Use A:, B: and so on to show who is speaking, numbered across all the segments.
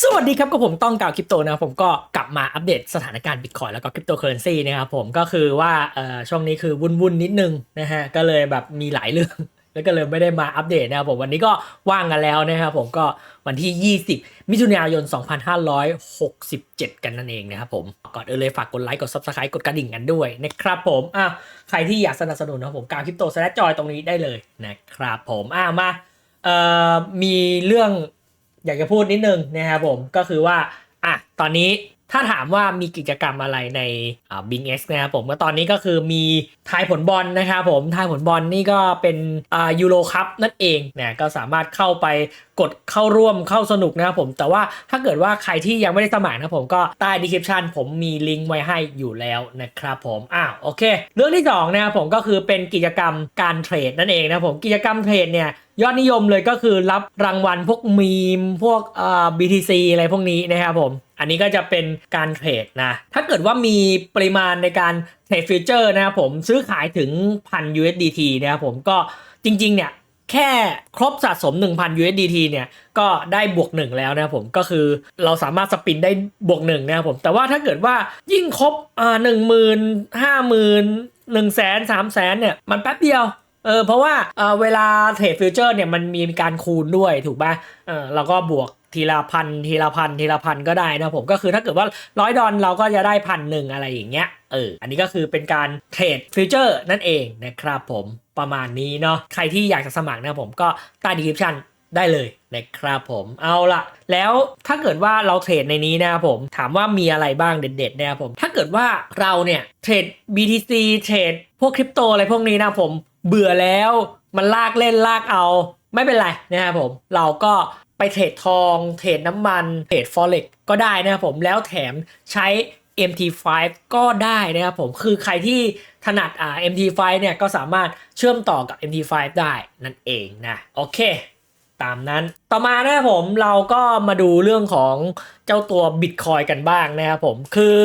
A: สวัสดีครับกับผมต้องกล่าวคริปโตนะครับผมก็กลับมาอัปเดตสถานการณ์บิตคอยแล้วก็คริปโตเคอเรนซีนะครับผมก็คือว่าเอ่อช่วงนี้คือวุ่นๆนิดนึงนะฮะก็เลยแบบมีหลายเรื่อง แล้วก็เลยไม่ได้มาอัปเดตนะครับผมวันนี้ก็ว่างกันแล้วนะครับผมก็วันที่ 20 มิถุนายน 2567 กันนั่นเองนะครับผมก่อนอื่นเลยฝากกดไลค์กด Subscribe กดกระดิ่งกันด้วยนะครับผมอะใครที่อยากสนับสนุนนะผมกาวคริปโตสแลจอยตรงนี้ได้เลยนะครับผมอะมาเอ่อมีเรื่อง อยากจะพูดนิดนึงนะครับผมก็คือว่าอะตอนนี้ ถ้าถามว่ามีกิจกรรมอะไรในบิงเอ็กซ์นะครับผมก็ตอนนี้ก็คือมีทายผลบอลนะครับผมทายผลบอลนี่ก็เป็นยูโรคัพนั่นเองเนะก็สามารถเข้าไปกดเข้าร่วมเข้าสนุกนะครับผม แต่ว่าถ้าเกิดว่าใครที่ยังไม่ได้สมัครนะผมก็ใต้ดีคริปชันผมมีลิงก์ไว้ให้อยู่แล้วนะครับผมอ้าวโอเค เรื่องที่สองนะครับผมก็คือเป็นกิจกรรมการเทรดนั่นเองนะผมกิจกรรมเทรดเนี่ยยอดนิยมเลยก็คือรับรางวัลพวกมีมพวกเอ่อ BTC อะไรพวกนี้นะครับผม อันนี้ก็จะเป็นการเทรดนะ ถ้าเกิดว่ามีปริมาณในการเทรดฟิวเจอร์นะครับผมซื้อขายถึงพัน USDT นะครับผมก็จริง ๆ เนี่ย แค่ครบสะสม 1,000 USDT เนี่ย ก็ได้บวกหนึ่งแล้วนะครับผมก็คือเราสามารถสปินได้บวกหนึ่งนะครับผมแต่ว่าถ้าเกิดว่ายิ่งครบอ่าหนึ่งหมื่นห้าหมื่นหนึ่งแสนสามแสนเนี่ย มันแป๊บเดียว เออเพราะว่าเออเวลาเทรดฟิวเจอร์เนี่ยมันมีการคูณด้วยถูกป่ะเออเราก็บวกทีละพันทีละพันทีละพันก็ได้นะผมก็คือถ้าเกิดว่าร้อยดอลเราก็จะได้พันหนึ่งอะไรอย่างเงี้ยเอออันนี้ก็คือเป็นการเทรดฟิวเจอร์นั่นเองนะครับผมประมาณนี้เนาะใครที่อยากจะสมัครนะผมก็ใต้ดีคริปชั่น ได้เลยนะครับผมเอาละแล้วถ้าเกิดว่าเราเทรดในนี้นะครับผมถามว่ามีอะไรบ้างเด็ดๆนะครับผมถ้าเกิดว่าเราเนี่ยเทรด BTC เทรดพวกคริปโตอะไรพวกนี้นะผมเบื่อแล้วมันลากเล่นลากเอาไม่เป็นไรนะครับผมเราก็ไปเทรดทอง เทรดน้ำมัน เทรด forex ก็ได้นะครับผมแล้วแถมใช้ MT5 ก็ได้นะครับผมคือใครที่ถนัดอ่า MT5 เนี่ยก็สามารถเชื่อมต่อกับ MT5 ได้นั่นเองนะโอเค ตามนั้น ต่อมานะครับผมเราก็มาดูเรื่องของเจ้าตัว Bitcoin กันบ้างนะครับผมคือ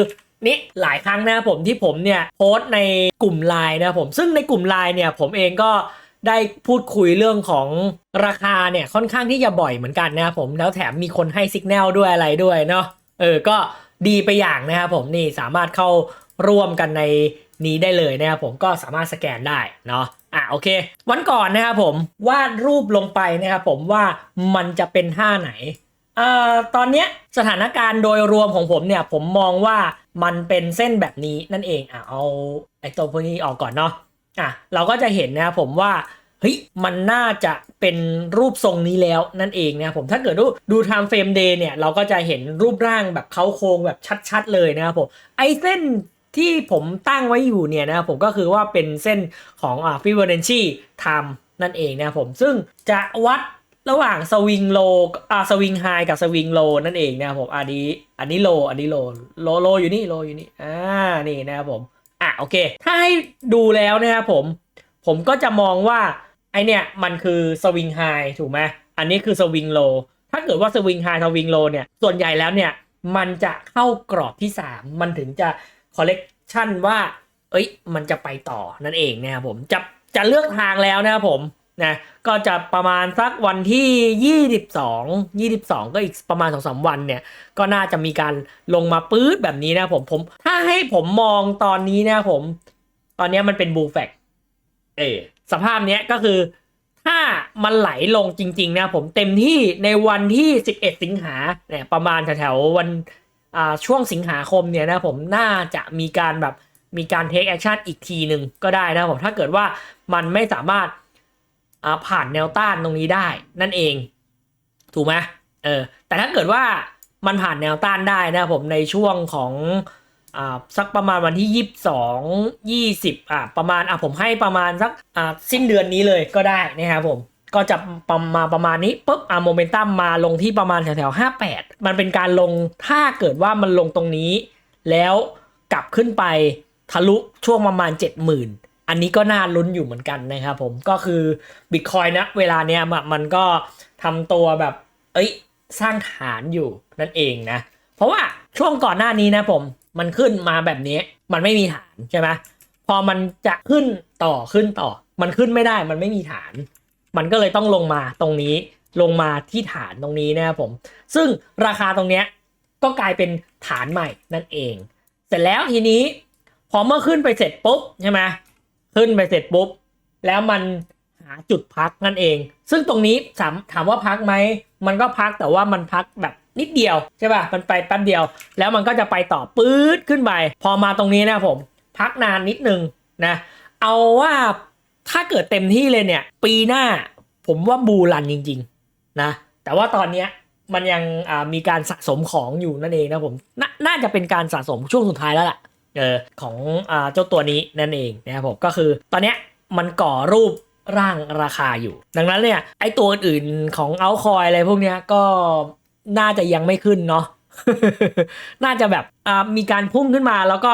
A: นี่หลายครั้งนะครับผมที่ผมเนี่ยโพสต์ในกลุ่มไลน์นะครับผมซึ่งในกลุ่มไลน์เนี่ยผมเองก็ได้พูดคุยเรื่องของราคาเนี่ยค่อนข้างที่จะบ่อยเหมือนกันนะครับผมแล้วแถมมีคนให้สัญญาณด้วยอะไรด้วยเนาะเออก็ดีไปอย่างนะครับผมนี่สามารถเข้าร่วมกันในนี้ได้เลยนะครับผมก็สามารถสแกนได้เนาะ อะโอเค วันก่อนนะครับผมวาดรูปลงไปนะครับผมว่ามันจะเป็นท่าไหนเอ่อตอนเนี้ยสถานการณ์โดยรวมของผมเนี่ยผมมองว่ามันเป็นเส้นแบบนี้นั่นเองอะเอาไอ้ตัวพวกนี้ออกก่อนเนาะอะเราก็จะเห็นนะครับผมว่าเฮ้ยมันน่าจะเป็นรูปทรงนี้แล้วนั่นเองนะผมถ้าเกิดดูดู time frame day เนี่ยเราก็จะเห็นรูปร่างแบบเขาโครงแบบชัดๆเลยนะครับผมไอเส้น ที่ผมตั้งไว้อยู่เนี่ยนะครับผมก็คือว่าเป็นเส้นของอ่า Fibonacci time นั่นเองนะผมซึ่งจะวัดระหว่างสวิงโลอ่าสวิงไฮกับสวิงโลนั่นเองนะผมอันนี้อันนี้โลอันนี้โลโลโลอยู่นี่โลอยู่นี่อ่านี่นะครับผมอะโอเค ถ้าให้ดูแล้วนะครับผม ผมก็จะมองว่าไอเนี่ยมันคือสวิงไฮถูกไหมอันนี้คือสวิงโลถ้าเกิดว่าสวิงไฮสวิงโลเนี่ยส่วนใหญ่แล้วเนี่ยมันจะเข้ากรอบที่ 3 มันถึงจะ คอลเลกชันว่า เอ้ย มันจะไปต่อนั่นเองนะครับผม จะจะเลือกทางแล้วนะครับผมนะก็จะประมาณสักวันที่ 22 22 ก็อีกประมาณ 2-3 วันเนี่ย ก็น่าจะมีการลงมาปื๊ดแบบนี้นะผมผม ถ้าให้ผมมองตอนนี้นะผม ตอนนี้มันเป็นบูแฟกเออสภาพเนี้ยก็คือ ถ้ามันไหลลงจริง ๆ นะผมเต็มที่ในวันที่ 11 สิงหาเนี่ยประมาณแถวๆวันอ่า ช่วงสิงหาคมเนี่ยนะผมน่าจะมีการแบบมีการเทคแอคชั่นอีกทีหนึ่งก็ได้นะผมถ้าเกิดว่ามันไม่สามารถผ่านแนวต้านตรงนี้ได้นั่นเอง ถูกไหมเออแต่ถ้าเกิดว่ามันผ่านแนวต้านได้นะผมในช่วงของอ่าสักประมาณวันที่ยี่สิบสองยี่สิบอ่าประมาณอะผมให้ประมาณสักอ่าสิ้นเดือนนี้เลยก็ได้นะครับผม ก็จะประมาประมาณนี้ปุ๊บอ่าโมเมนตัมมาลงที่ประมาณแถวๆห้าแปดมันเป็นการลงถ้าเกิดว่ามันลงตรงนี้ แล้วกลับขึ้นไปทะลุช่วงประมาณ 70,000 อันนี้ก็น่าลุ้นอยู่เหมือนกันนะครับผมก็คือบิตคอยนะเวลาเนี้ยมันก็ทำตัวแบบ เอ้ย สร้างฐานอยู่นั่นเองนะ เพราะว่าช่วงก่อนหน้านี้นะผมมันขึ้นมาแบบนี้มันไม่มีฐานใช่ไหมพอมันจะขึ้นต่อขึ้นต่อ มันขึ้นไม่ได้มันไม่มีฐาน มันก็เลยต้องลงมาตรงนี้ลงมาที่ฐานตรงนี้นะครับผม ซึ่งราคาตรงเนี้ยก็กลายเป็นฐานใหม่นั่นเอง เสร็จแล้วทีนี้พอเมื่อขึ้นไปเสร็จปุ๊บใช่ไหมขึ้นไปเสร็จปุ๊บ แล้วมันหาจุดพักนั่นเอง ซึ่งตรงนี้ถามถามว่าพักไหมมันก็พักแต่ว่ามันพักแบบนิดเดียวใช่ป่ะมันไปแป๊บเดียว แล้วมันก็จะไปต่อปื๊ดขึ้นไป พอมาตรงนี้นะผม พักนานนิดนึงนะเอาว่า ถ้าเกิดเต็มที่เลยเนี่ย ปีหน้าผมว่าบูรันจริง ๆ นะ แต่ว่าตอนเนี้ยมันยังมีการสะสมของอยู่นั่นเองนะผมนน่าจะเป็นการสะสมช่วงสุดท้ายแล้วล่ะเออของอเจ้าตัวนี้นั่นเองนะครับผมก็คือตอนเนี้ยมันก่อรูปร่างราคาอยู่ ดังนั้นเนี่ยไอตัวอื่นของเอาคอยอะไรพวกเนี้ยก็น่าจะยังไม่ขึ้นเนาะน่าจะแบบมีการพุ่งขึ้นมาแล้วก็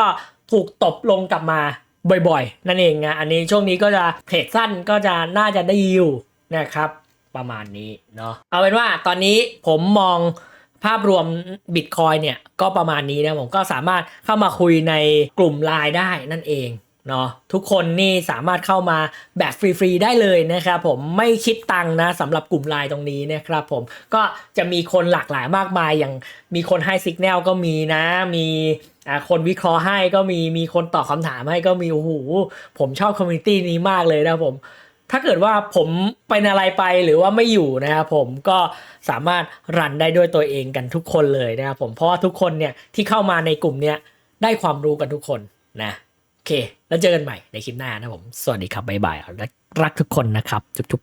A: ถูกตบลงกลับมา บ่อยๆ นั่นเองนะอันนี้ช่วงนี้ก็จะเทรดสั้นก็จะน่าจะได้ยิวนะครับ ประมาณนี้เนาะเอาเป็นว่าตอนนี้ผมมองภาพรวมบิตคอยเนี่ยก็ประมาณนี้นะผมก็สามารถเข้ามาคุยในกลุ่มไลน์ได้นั่นเอง เนาะทุกคนนี่สามารถเข้ามาแบบฟรีๆได้เลยนะครับผมไม่คิดตังค์นะสำหรับกลุ่มไลน์ตรงนี้นะครับผมก็จะมีคนหลากหลายมากมายอย่างมีคนให้สิกแนลก็มีนะมีคนวิเคราะห์ให้ก็มีมีคนตอบคำถามให้ก็มีโอ้โหผมชอบคอมมูนิตี้นี้มากเลยนะผมถ้าเกิดว่าผมเป็นอะไรไปหรือว่าไม่อยู่นะครับผมก็สามารถรันได้ด้วยตัวเองกันทุกคนเลยนะครับผมเพราะว่าทุกคนเนี่ยที่เข้ามาในกลุ่มเนี้ยได้ความรู้กันทุกคนนะ เค แล้วเจอกันใหม่ในคลิปหน้านะผม สวัสดีครับ บ๊ายบายรักทุกคนนะครับ จุ๊บจุ๊บ